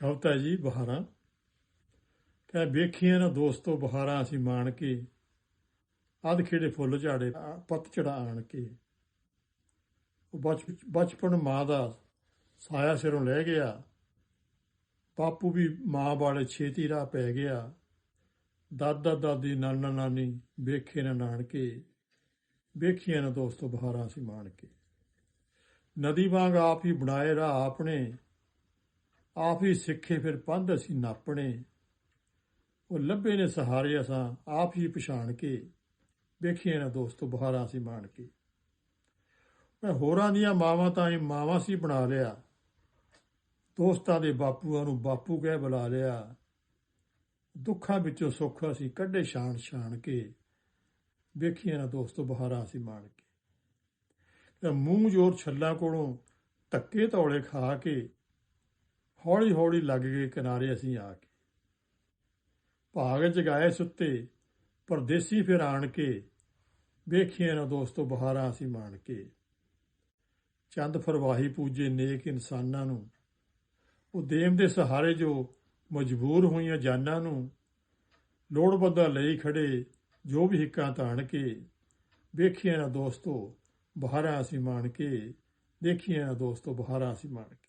ਕਵਤਾ ਜੀ ਬਹਾਰਾਂ ਕਹਿ ਵੇਖੀਆਂ ਨਾ ਦੋਸਤੋ ਬਹਾਰਾਂ ਅਸੀਂ ਮਾਣ ਕੇ। ਅਧ ਖੇੜੇ ਫੁੱਲ ਝਾੜੇ, ਪੱਤ ਚੜਾ ਆਣ ਕੇ। ਉਹ ਬਚ- ਬਚਪਨ ਮਾਂ ਦਾ ਸਾਇਆ ਸਿਰੋਂ ਲੈ ਗਿਆ। ਬਾਪੂ ਵੀ ਮਾਂ ਵਾਲੇ ਛੇਤੀ ਰਾਹ ਪੈ ਗਿਆ। ਦਾਦਾ ਦਾਦੀ ਨਾਨਾ ਨਾਨੀ ਵੇਖੇ ਨਾ ਨਾਨਕੇ। ਵੇਖੀਆਂ ਨਾ ਦੋਸਤੋ ਬਹਾਰਾਂ ਅਸੀਂ ਮਾਣ ਕੇ। ਨਦੀ ਵਾਂਗ ਆਪ ਹੀ ਬਣਾਏ ਰਾਹ ਆਪਣੇ। ਆਪ ਹੀ ਸਿੱਖੇ ਫਿਰ ਪੰਧ ਅਸੀਂ ਨਾਪਣੇ। ਉਹ ਲੱਭੇ ਨੇ ਸਹਾਰੇ ਅਸਾਂ ਆਪ ਹੀ ਪਛਾਣ ਕੇ। ਵੇਖੀਏ ਨਾ ਦੋਸਤੋ, ਬਹਾਰਾਂ ਸੀ ਮਾਣ ਕੇ। ਮੈਂ ਹੋਰਾਂ ਦੀਆਂ ਮਾਵਾਂ ਤਾਂ ਇਹ ਮਾਵਾਂ ਸੀ ਬਣਾ ਲਿਆ। ਦੋਸਤਾਂ ਦੇ ਬਾਪੂਆਂ ਨੂੰ ਬਾਪੂ ਕਹਿ ਬੁਲਾ ਲਿਆ। ਦੁੱਖਾਂ ਵਿੱਚੋਂ ਸੁੱਖ ਅਸੀਂ ਕੱਢੇ ਛਾਣ ਛਾਣ ਕੇ। ਵੇਖੀਏ ਨਾ ਦੋਸਤੋ, ਬਹਾਰਾਂ ਅਸੀਂ ਮਾਣ ਕੇ। ਤੇ ਮੂੰਹ ਜੋਰ ਛੱਲਾਂ ਕੋਲੋਂ ਧੱਕੇ ਤੌਲੇ ਖਾ ਕੇ ਹੌਲੀ ਹੌਲੀ ਲੱਗ ਗਏ ਕਿਨਾਰੇ ਅਸੀਂ ਆ ਕੇ। ਭਾਗ ਜਗਾਏ ਸੁੱਤੇ, ਪਰਦੇਸੀ ਫਿਰ ਆਣ ਕੇ, ਵੇਖੀਏ ਨਾ ਦੋਸਤੋ ਬਹਾਰਾਂ ਅਸੀਂ ਮਾਣ ਕੇ। ਚੰਦ ਫਰਵਾਹੀ ਪੂਜੇ ਨੇਕ ਇਨਸਾਨਾਂ ਨੂੰ। ਉਹ ਦੇਮ ਦੇ ਸਹਾਰੇ ਜੋ ਮਜਬੂਰ ਹੋਈਆਂ ਜਾਨਾਂ ਨੂੰ, ਲੋੜਵੰਦਾ ਲਈ ਖੜੇ ਜੋ ਵੀ ਹਿੱਕਾਂ ਤਾਣ ਕੇ, ਵੇਖੀਏ ਨਾ ਦੋਸਤੋ ਬਹਾਰਾਂ ਅਸੀਂ ਮਾਣ ਕੇ ਦੇਖੀਏ ਨਾ ਦੋਸਤੋ ਬਹਾਰਾਂ ਅਸੀਂ ਮਾਣ ਕੇ।